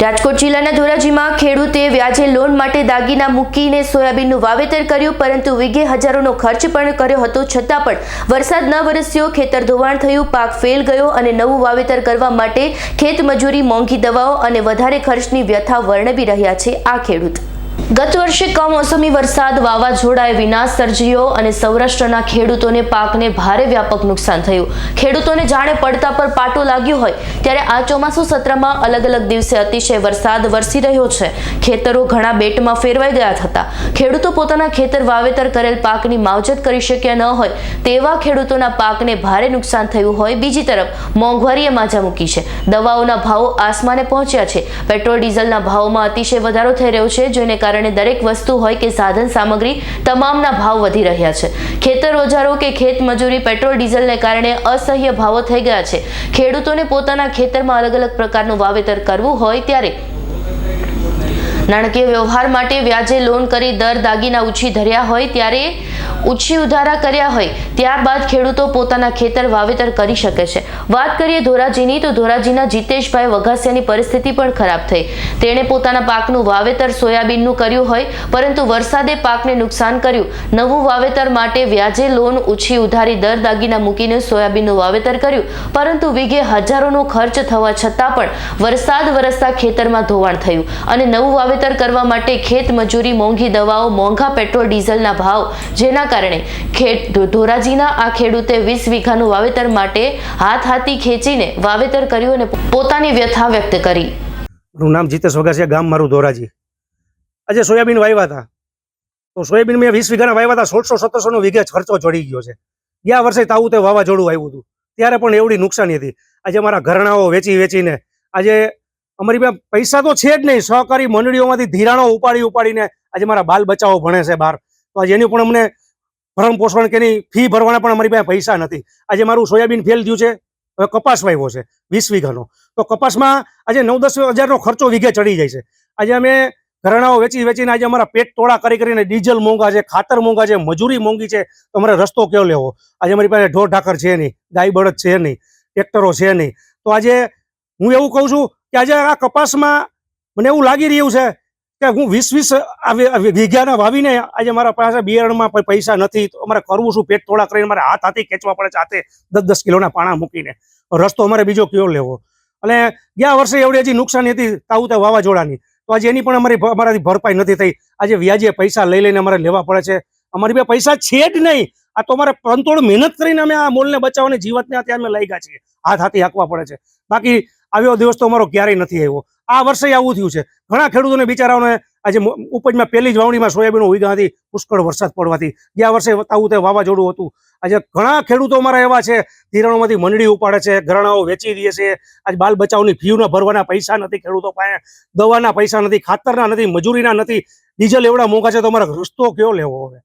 રાજકોટ જિલ્લાના ધોરાજીમાં ખેડૂતે વ્યાજે લોન માટે દાગીના મૂકીને સોયાબીનનું વાવેતર કર્યું, પરંતુ વીઘે હજારોનો ખર્ચ પણ કર્યો હતો. છતાં પણ વરસાદ ન વરસ્યો, ખેતર ધોવાણ થયું, પાક ફેલ ગયો અને નવું વાવેતર કરવા માટે ખેત મજૂરી મોંઘી દવાઓ અને વધારે ખર્ચની વ્યથા વર્ણવી રહ્યા છે આ ખેડૂત. ગત વર્ષે કમોસમી વરસાદ, વાવાઝોડાએ વિનાશ સર્જ્યો અને સૌરાષ્ટ્રના ખેડૂતોને પાકને ભારે વ્યાપક નુકસાન થયું. ખેડૂતોને જાણે પડતા પર પાટો લાગ્યો હોય, ત્યારે આ ચોમાસુ સત્રમાં અલગ અલગ દિવસે અતિશય વરસાદ વરસી રહ્યો છે. ખેતરો ઘણા બેટમાં ફેરવાઈ ગયા હતા. ખેડૂતો પોતાના ખેતર વાવેતર કરેલ પાકની માવજત કરી શક્યા ન હોય, તેવા ખેડૂતોના પાકને ભારે નુકસાન થયું હોય, બીજી તરફ મોંઘવારીએ માજા મૂકી છે. દવાઓના ભાવો આસમાને પહોંચ્યા છે. પેટ્રોલ, ડીઝલના ભાવોમાં અતિશય વધારો થઈ રહ્યો છે જેને કારણે દરેક વસ્તુ હોય કે સાધન સામગ્રી તમામના ભાવ વધી રહ્યા છે. ખેતર ઓજારો કે ખેત મજૂરી પેટ્રોલ, ડીઝલને કારણે અસહ્ય ભાવો થઈ ગયા છે. ખેડૂતોને પોતાના ખેતરમાં અલગ અલગ પ્રકારનું વાવેતર કરવું હોય ત્યારે નાણાકીય વ્યવહાર માટે વ્યાજે લોન કરી દર દાગીના ઉછી ધર્યા હોય ત્યારે ઉછી ઉધારા કર્યા હોય, ત્યારબાદ ખેડૂતો પોતાના ખેતર વાવેતર કરી શકે છે. વાત કરીએ ધોરાજીની, તો ધોરાજીના જીતેશભાઈ વઘાસિયાની પરિસ્થિતિ પણ ખરાબ થઈ. તેણે પોતાના પાકનું વાવેતર સોયાબીનનું કર્યું હોય, પરંતુ વરસાદે પાકને નુકસાન કર્યું. નવું વાવેતર માટે વ્યાજે લોન ઉછી ઉધારી દર દાગીના મૂકીને સોયાબીનનું વાવેતર કર્યું. પરંતુ વીઘે હજારોનો ખર્ચ થવા છતાં પણ વરસાદ વરસતા ખેતરમાં ધોવાણ થયું. અને નવું વાવેતર કરવા માટે ખેત મજૂરી, મોંઘી દવાઓ, મોંઘા પેટ્રોલ, ડીઝલના ભાવ, જેના કારણે ધોરાજીના આ ખેડૂતે વીસ વીઘાનું વાવેતર માટે હાથ હાથી ખેંચીને વાવેતર કર્યું અને પોતાની વ્યથા વ્યક્ત કરી. મારું નામ જીતેશ વગાસિયા ગામ મારું ધોરાજી. આજે સોયાબીન વાવ્યા હતા. તો સોયાબીન મેં વીસ વીઘાના વાવ્યા હતા, સોળસો સત્તરસો નો વીઘે ખર્ચો ચડી ગયો છે. ગયા વર્ષે તાવું તે વાવાઝોડું આવ્યું હતું. ત્યારે પણ એવડી નુકસાની હતી. આજે મારા ઘરણાઓ વેચી વેચીને, આજે અમારી પાસે પૈસા તો છે જ નહીં. સહકારી મંડળીઓમાંથી ધિરાણો ઉપાડી ઉપાડીને આજે મારા બાલ બચ્ચાઓ ભણે છે બહાર. તો આજે એની પણ અમને ભરણ પોષણ કે એની ફી ભરવાના પણ અમારી પાસે પૈસા નથી. આજે મારું સોયાબીન ફેલ થયું છે, હવે કપાસ વાવ્યો છે, વીસ વીઘાનો. તો કપાસમાં આજે નવ દસ હજારનો ખર્ચો વીઘે ચડી જાય છે. આજે અમે ઘરણાઓ વેચી વેચીને આજે અમારા પેટ તોડા કરી કરીને ડીઝલ મોંઘા છે, ખાતર મોંઘા છે, મજૂરી મોંઘી છે, તો અમારે રસ્તો કયો લેવો? આજે અમારી પાસે ઢોર ઢાકર છે નહીં, ગાય બળદ છે નહીં, ટ્રેક્ટરો છે નહીં. તો આજે હું એવું કહું છું કે આજે આ કપાસમાં મને એવું લાગી રહ્યું છે કે હું વીસ વીસ વીઘાના વાવીને આજે મારા પાસે બિયારણમાં પૈસા નથી, તો અમારે કરવું શું? પેટ થોડા કરીને મારે હાથ હાથી ખેંચવા પડે છે, હાથે દસ દસ કિલોના પાણા મૂકીને. રસ્તો અમારે બીજો કયો લેવો? અને ગયા વર્ષે એવડી હજી નુકસાની હતી તાવું તે વાવાઝોડાની. તો આજે એની પણ અમારી અમારાથી ભરપાઈ નથી થઈ. આજે વ્યાજે પૈસા લઈ લઈને અમારે લેવા પડે છે. અમારી બે પૈસા છે જ નહીં. આ તો અમારે પંતોડ મહેનત કરીને અમે આ મોલને બચાવવાની જીવતને અત્યારે અમે લઈ ગયા છીએ. હાથ હાથી હાંકવા પડે છે. બાકી આવ્યો દિવસ તો અમારો ક્યારેય નથી આવ્યો. આ વર્ષે આવું થયું છે. ઘણા ખેડૂતોને બિચારાઓને આજે ઉપજમાં પહેલી જ વાવણીમાં સોયાબીન હતી, પુષ્કળ વરસાદ પડવાથી. ગયા વર્ષે આવું તે વાવાઝોડું હતું. આજે ઘણા ખેડૂતો અમારા એવા છે, ધિરાણોમાંથી મંડળી ઉપાડે છે, ઘરણાઓ વેચી દે છે. આજે બાલ બચાવની ફીના ભરવાના પૈસા નથી ખેડૂતો પાસે, દવાના પૈસા નથી, ખાતરના નથી, મજૂરીના નથી. ડીઝલ એવડા મોંઘા છે તો અમારે રસ્તો કયો લેવો હવે?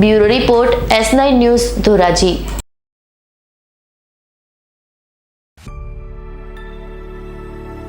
Bureau report S nine news Dhoraji.